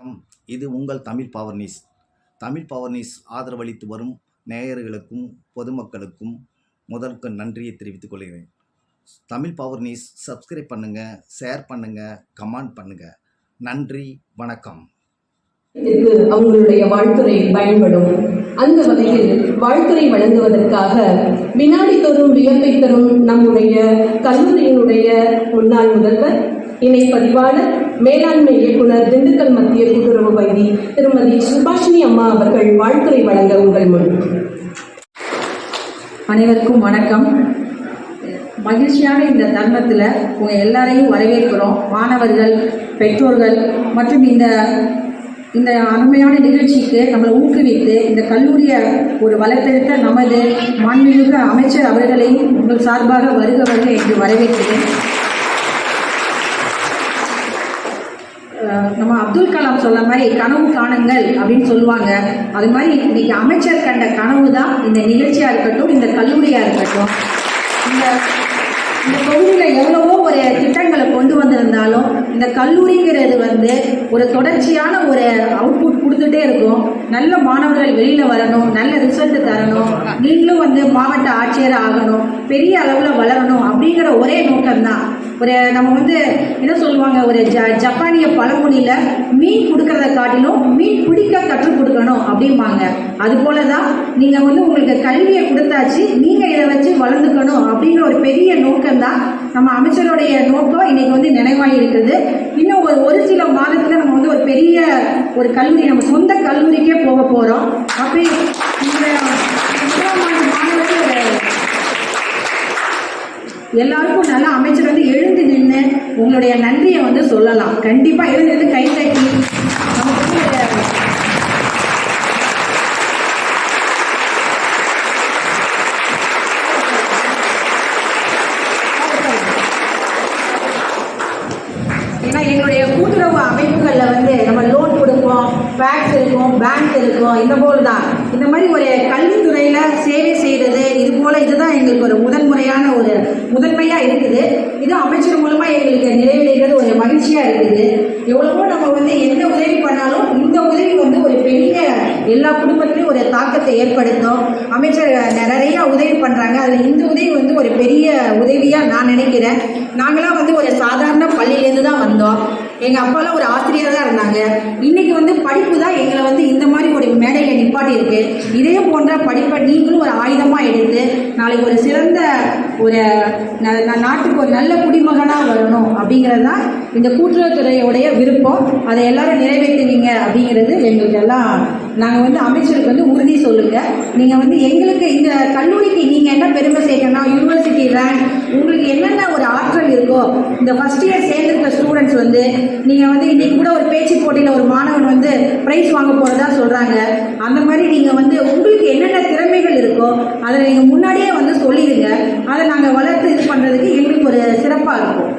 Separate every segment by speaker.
Speaker 1: வணக்கம். இது உங்கள் Tamil power news. Tamil power news ஆதரவளித்து வரும் நேயர்களுக்கும் பொதுமக்களுக்கும் முதல்க்கு நன்றியை தெரிவித்துக் கொள்கிறேன். தமிழ் பவர் நியூஸ் சப்ஸ்கிரைப் பண்ணுங்கள் ஷேர் பண்ணுங்கள் கமெண்ட் பண்ணுங்கள் நன்றி வணக்கம்.
Speaker 2: இது அவங்களுடைய வாழ்த்துறை பயன்படும். அந்த வகையில் வாழ்த்துறை வழங்குவதற்காக வினாடி தரும் வியப்பை தரும் நம்முடைய கல்லூரியினுடைய முன்னாள் முதல்வர் இணை பதிவாளர் மேலாண்மை இயக்குனர் திண்டுக்கல் மத்திய கூட்டுறவு வங்கி திருமதி சுபாஷினி அம்மா அவர்கள் வாழ்த்துறை வழங்க உங்கள் முன்.
Speaker 3: அனைவருக்கும் வணக்கம். மகிழ்ச்சியான இந்த தருணத்தில் உங்கள் எல்லாரையும் வரவேற்கிறோம். மாணவர்கள் பெற்றோர்கள் மற்றும் இந்த இந்த அருமையான நிகழ்ச்சிக்கு நம்மளை ஊக்குவித்து இந்த கல்லூரியை ஒரு வளர்த்தெடுத்த நமது மாண்புமிகு அமைச்சர் அவர்களையும் உங்கள் சார்பாக வருக வருக என்று வரவேற்கிறேன். நம்ம அப்துல் கலாம் சொல்ல மாதிரி கனவு காணுங்கள் அப்படின்னு சொல்லுவாங்க. அது மாதிரி இன்னைக்கு அமைச்சர் கண்ட கனவு தான் இந்த நிகழ்ச்சியாக இருக்கட்டும் இந்த கல்லூரியாக இருக்கட்டும். இந்த இந்த தொகுதியில் எவ்வளவோ ஒரு திட்டங்களை கொண்டு வந்திருந்தாலும் இந்த கல்லூரிங்கிறது வந்து ஒரு தொடர்ச்சியான ஒரு அவுட்புட் கொடுத்துட்டே இருக்கும். நல்ல மாணவர்கள் வெளியில் வரணும் நல்ல ரிசல்ட் தரணும். நீங்களும் வந்து மாவட்ட ஆட்சியர் ஆகணும் பெரிய அளவில் வளரணும் அப்படிங்கிற ஒரே நோக்கம்தான். ஒரு நம்ம வந்து என்ன சொல்லுவாங்க ஒரு ஜ ஜப்பானிய பழமொழியில் மீன் கொடுக்கறத காட்டிலும் மீன் பிடிக்க கற்றுக் கொடுக்கணும் அப்படிம்பாங்க. அது போல தான் நீங்கள் வந்து உங்களுக்கு கல்வியை கொடுத்தாச்சு நீங்கள் இதை வச்சு வளர்ந்துக்கணும் அப்படிங்கிற ஒரு பெரிய நோக்கம்தான் நம்ம அமைச்சருடைய நோக்கம் இன்னைக்கு வந்து நினைவாகி இருக்குது இன்னும் ஒரு ஒரு சில மாதத்தில் நம்ம வந்து ஒரு பெரிய ஒரு கல்லூரி நம்ம சொந்த கல்லூரிக்கே போக போகிறோம் அப்படி இந்த முதலாம் ஆண்டு மாணவர்கள் ஒரு எல்லாருக்கும் நல்லா அமைச்சர் வந்து எழுந்து நின்று உங்களுடைய நன்றியை வந்து சொல்லலாம். கண்டிப்பா எழுந்து கை கை தட்டி நமக்கு வந்து ஒரு ஏன்னா எங்களுடைய கூட்டுறவு அமைப்புகளில் வந்து நம்ம லோன் கொடுப்போம் பேக்ஸ் இருக்கும் பேங்க் இருக்கும் இந்த போல் தான் இந்த மாதிரி ஒரு கல்வித்துறையில் சேவை செய்கிறது இது போல் இதுதான் எங்களுக்கு ஒரு முதன்முறையான ஒரு முதன்மையாக இருக்குது. இது அமைச்சர் மூலமாக எங்களுக்கு நிறைவேறுகிறது ஒரு மகிழ்ச்சியாக இருக்குது. எவ்வளவோ நம்ம வந்து எந்த உதவி பண்ணாலும் இந்த உதவி வந்து ஒரு பெரிய எல்லா குடும்பத்திலையும் ஒரு தாக்கத்தை ஏற்படுத்தும். அமைச்சர் நிறைய உதவி பண்ணுறாங்க அதில் இந்த உதவி வந்து ஒரு பெரிய உதவியாக நான் நினைக்கிறேன். நாங்களாம் வந்து ஒரு சாதாரண பள்ளியிலேருந்து தான் வந்தோம். எங்கள் அப்பாலாம் ஒரு ஆசிரியர் தான் இருந்தாங்க. இன்னைக்கு வந்து படிப்பு தான் எங்களை வந்து இந்த மாதிரி ஒரு மேடையில் நிப்பாட்டி இருக்கு இதே போன்ற படிப்பை நீங்களும் ஒரு ஆயுதமாக எடுத்து நாளைக்கு ஒரு சிறந்த ஒரு ந- நாட்டுக்கு ஒரு நல்ல குடிமகனாக வரணும் அப்படிங்கிறது தான் இந்த கூட்டுறவுத்துறையுடைய விருப்பம். அதை எல்லாரும் நிறைவேற்றுவீங்க அப்படிங்கிறது எங்களுக்கு எல்லாம் நாங்கள் வந்து அமைச்சருக்கு வந்து உறுதி சொல்லுங்க. நீங்கள் வந்து எங்களுக்கு இந்த கல்லூரிக்கு நீங்கள் என்ன பெருமை சேர்க்கணும்? யூனிவர்சிட்டி ரேங்க் உங்களுக்கு என்னென்ன ஒரு இருக்கோ? இந்த ஃபர்ஸ்ட் இயர் சேர்ந்திருக்க ஸ்டூடெண்ட்ஸ் வந்து நீங்கள் வந்து இன்னைக்கு கூட ஒரு பேச்சு போட்டியில் ஒரு மாணவன் வந்து ப்ரைஸ் வாங்க போகிறதா சொல்கிறாங்க அந்த மாதிரி நீங்கள் வந்து உங்களுக்கு என்னென்ன திறமைகள் இருக்கோ அதை நீங்கள் முன்னாடியே வந்து சொல்லிடுங்க. அதை நாங்கள் வளர்த்து இது பண்ணுறதுக்கு எங்களுக்கு ஒரு சிறப்பாக இருக்கும்.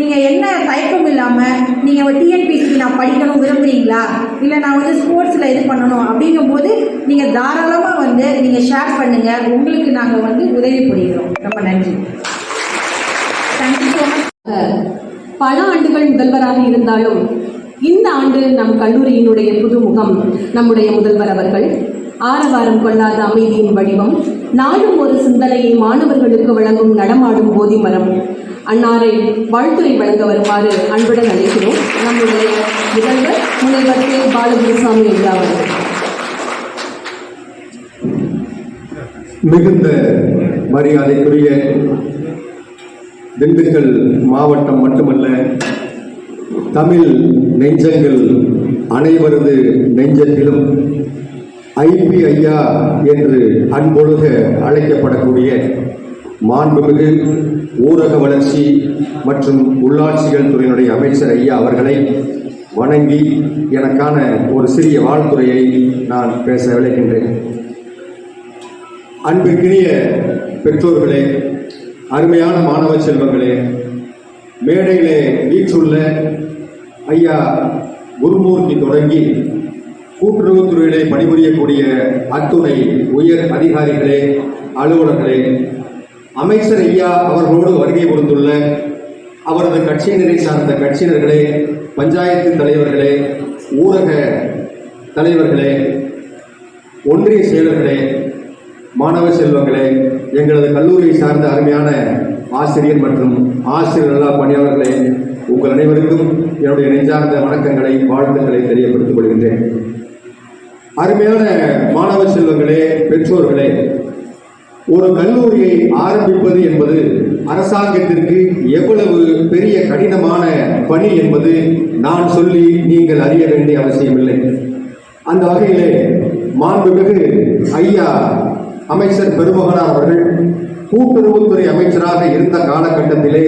Speaker 3: நீங்கள் என்ன தயக்கம் இல்லாமல் நீங்கள் டிஎன்பிசி நான் படிக்கணும் விரும்புகிறீங்களா இல்லை நான் வந்து ஸ்போர்ட்ஸில் இது பண்ணணும் அப்படிங்கும்போது நீங்கள் தாராளமாக வந்து நீங்கள் ஷேர் பண்ணுங்கள் உங்களுக்கு நாங்கள் வந்து உதவி புரிகிறோம். ரொம்ப நன்றி.
Speaker 2: பல ஆண்டுகள் முதல்வராக இருந்தாலும் இந்த ஆண்டு நம் கல்லூரியினுடைய புதுமுகம் நம்முடைய முதல்வர் அவர்கள். ஆரவாரம் கொள்ளாத அமைதியின் வடிவம் நாளும் ஒரு சிந்தனையை மாணவர்களுக்கு வழங்கும் நடமாடும் போதி மரம் அன்னாரை வாழ்த்துறை வழங்க வருமாறு அன்புடன் அழைக்கிறோம். நம்முடைய முதல்வர் முனைவர் கே. பாலகுருசாமி ஐயா அவர்கள்.
Speaker 4: மிகுந்த மரியாதைக்குரிய திண்டுக்கல் மாவட்டம் மட்டுமல்ல தமிழ் நெஞ்சங்கள் அனைவரது நெஞ்சத்திலும் ஐபி ஐயா என்று அன்பொழுக அழைக்கப்படக்கூடிய மாண்புமிகு ஊரக வளர்ச்சி மற்றும் உள்ளாட்சிகள் துறையினுடைய அமைச்சர் ஐயா அவர்களை வணங்கி எனக்கான ஒரு சிறிய வாழ்த்துறையை நான் பேச விளைகின்றேன் அன்பிற்கினிய பெற்றோர்களே அருமையான மாணவ செல்வங்களே மேடையிலே வீற்றுள்ள ஐயா குருமூர்த்தி தொடங்கி கூட்டுறவுத்துறையிலே பணிபுரியக்கூடிய அத்துணை உயர் அதிகாரிகளே அலுவலர்களே அமைச்சர் ஐயா அவர்களோடு வருகை கொடுத்துள்ள அவரது கட்சியினரை சார்ந்த கட்சியினர்களே பஞ்சாயத்து தலைவர்களே ஊரக தலைவர்களே ஒன்றிய செயலர்களே மாணவ செல்வங்களே எங்களது கல்லூரியை சார்ந்த அருமையான ஆசிரியர் மற்றும் ஆசிரியர் நல பணியாளர்களே உங்கள் அனைவருக்கும் என்னுடைய நெஞ்சார்ந்த வணக்கங்களை வாழ்த்துக்களை தெரியப்படுத்திக் கொள்கின்றேன். அருமையான மாணவ செல்வங்களே பெற்றோர்களே ஒரு கல்லூரியை ஆரம்பிப்பது என்பது அரசாங்கத்திற்கு எவ்வளவு பெரிய கடினமான பணி என்பது நான் சொல்லி நீங்கள் அறிய வேண்டிய அவசியமில்லை. அந்த வகையிலே மாண்புமிகு ஐயா அமைச்சர் பெருமகனார் அவர்கள் கூட்டுறவுத்துறை அமைச்சராக இருந்த காலகட்டத்திலே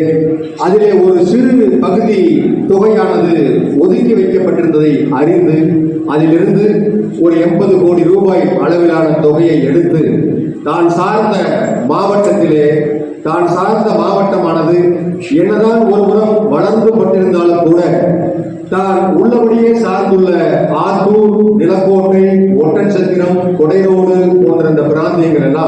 Speaker 4: அதிலே ஒரு சிறு பகுதி தொகையானது ஒதுக்கி வைக்கப்பட்டிருந்ததை அறிந்து அதிலிருந்து ஒரு எண்பது கோடி ரூபாய் அளவிலான தொகையை எடுத்து தான் சார்ந்த மாவட்டத்திலே தான் சார்ந்த மாவட்டமானது என்னதான் ஒருபுறம் வளர்ந்து பட்டிருந்தாலும் கூட தான் உள்ளபடியே சார்ந்துள்ள ஆத்தூர் நிலக்கோட்டை ஒட்டன்சத்திரம் கொடைரோடு பார்த்தீங்கன்னா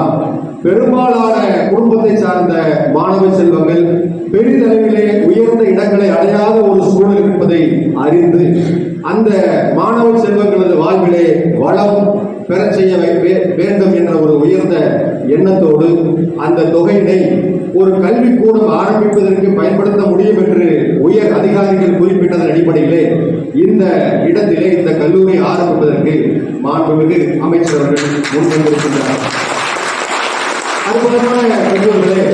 Speaker 4: பெரும்பாலான குடும்பத்தை சார்ந்த மாணவ செல்வங்கள் பெரிதளவிலே உயர்ந்த இடங்களை அடையாத ஒரு சூழல் இருப்பதை அறிந்து அந்த மாணவ செல்வங்களது வாழ்விலே வளம் பெற செய்ய வேண்டும் என்ற ஒரு உயர்ந்த எண்ணத்தோடு அந்த தொகையினை ஒரு கல்விக்கூடம் ஆரம்பிப்பதற்கு பயன்படுத்த முடியும் என்று உயர் அதிகாரிகள் குறிப்பிட்டதன் அடிப்படையிலே இந்த இடத்திலே இந்த கல்லூரி ஆரம்பிப்பதற்கு மாண்புமிகு அமைச்சர் அவர்கள் முன்வந்திருக்கின்றார். அற்புதமான பெற்றோர்களே